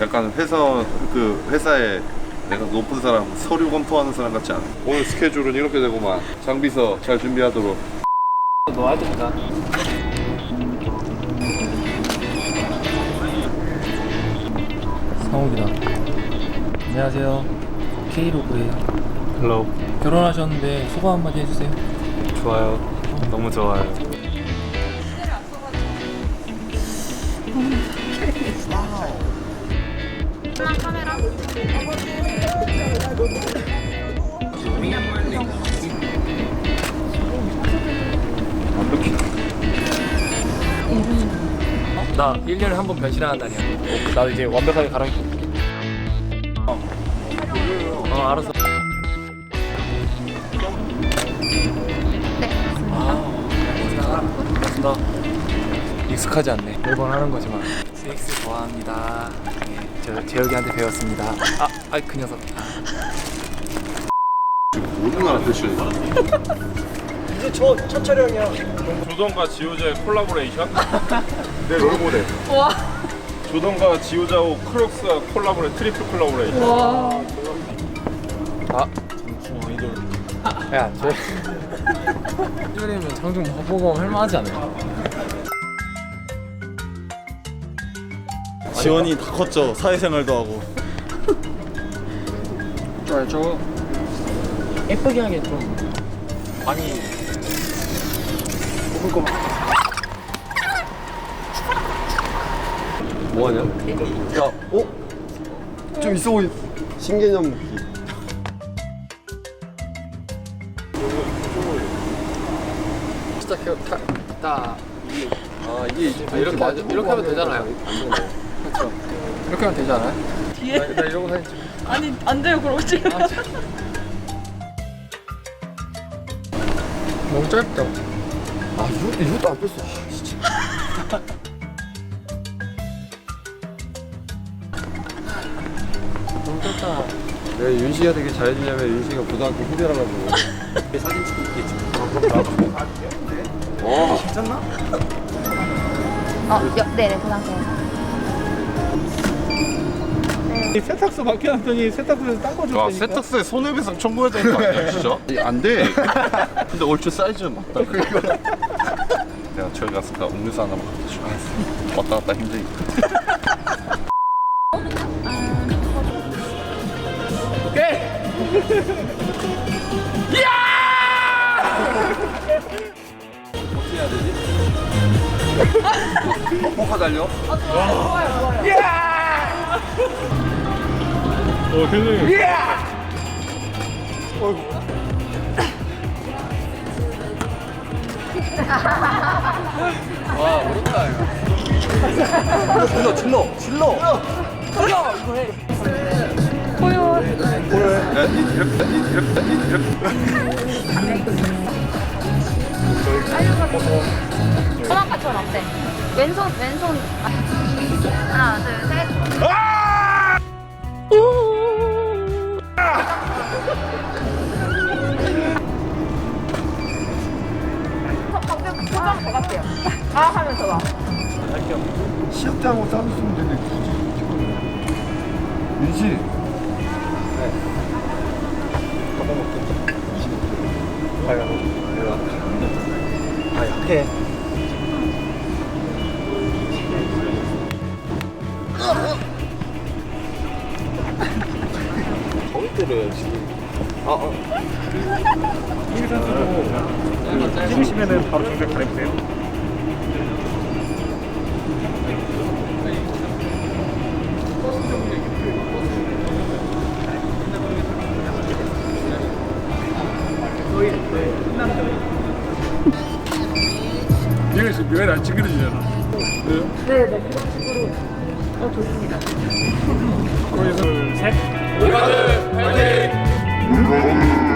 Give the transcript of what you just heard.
약간 회사 그 회사에 내가 높은 사람 서류 검토하는 사람 같지 않아? 오늘 스케줄은 이렇게 되고만 장비서 잘 준비하도록 놓아야 된다. 상욱이다. 안녕하세요. K로그예요. 헬로. 결혼하셨는데 소감 한마디 해주세요. 좋아요. 너무 좋아요. 나 1년에 한 번 변신하는 날이야. 나도 이제 완벽하게 가랑. 어. 어, 알았어. 아, 맞습니다. 익숙하지 않네. 매번 하는 거지만. CX 좋아합니다. 네, 저 재혁이한테 배웠습니다. 아, 아, 그 녀석. 모든 나라 드셔야 조던과 지오자의 콜라보레이션? 내 롤모델. 와. 조던과 지오자오 크록스와 콜라보레 트리플 콜라보레이션. 아, 야, 저. 이러면 장중 보고 할만하지 않아요? 지원이 다 컸죠. 사회생활도 하고. 저, 저 예쁘게 하게 좀 많이 뽑을 거 뭐하냐? 야, 어? 좀 있어 보이. 신개념 무기. 진짜 겨, 타, 딱아 이게 이제 아, 이렇게 이렇게 하면 되잖아요. 그렇죠. 이렇게 하면 되잖아요. 뒤에 나, 나 이러고 사진 찍. 아니 안 돼요 그럼 지금 아, 참. 너무 짧다. 아 이것도 이것도 안 뺐어. 아, 진짜. 너무 짧다. 내가 윤식이가 되게 잘해주냐면 윤식이가 고등학교 후배라 가지고. 사진 찍고 있겠지. 와. 어, 여, 네네, 고등학교. 세탁소 맡겨놨더니 세탁소에서 딴거 야 세탁소에 손해배상 청구해야 되는 거 아니야 진짜? 안돼. 근데 얼추 사이즈는 맞다. 내가 저기 갔으니까 음료수 하나만 갖다 줘 왔다 갔다 힘드니까 포카 달려? 어, 굉장히. 와, 어렵다, 이거. 질러 질러 질러. 야, 이- 이렇게 이- 이렇게 이- 이렇게 소나카처럼 어때? 왼손, 왼손. 아, 하나, 둘, 셋. 포장 더 갈게요. 아 하면서 봐. 시합 때 하고 따로 쓰면 되는데 굳이 이거 는. 윤식. 아, 약해. 찍으시면은 바로 정색 가려보세요. 여기서 묘를 안 찡그려지잖아. 네, 네, 그런 식으로. 어, 좋습니다. 거기서 둘, 셋. 야,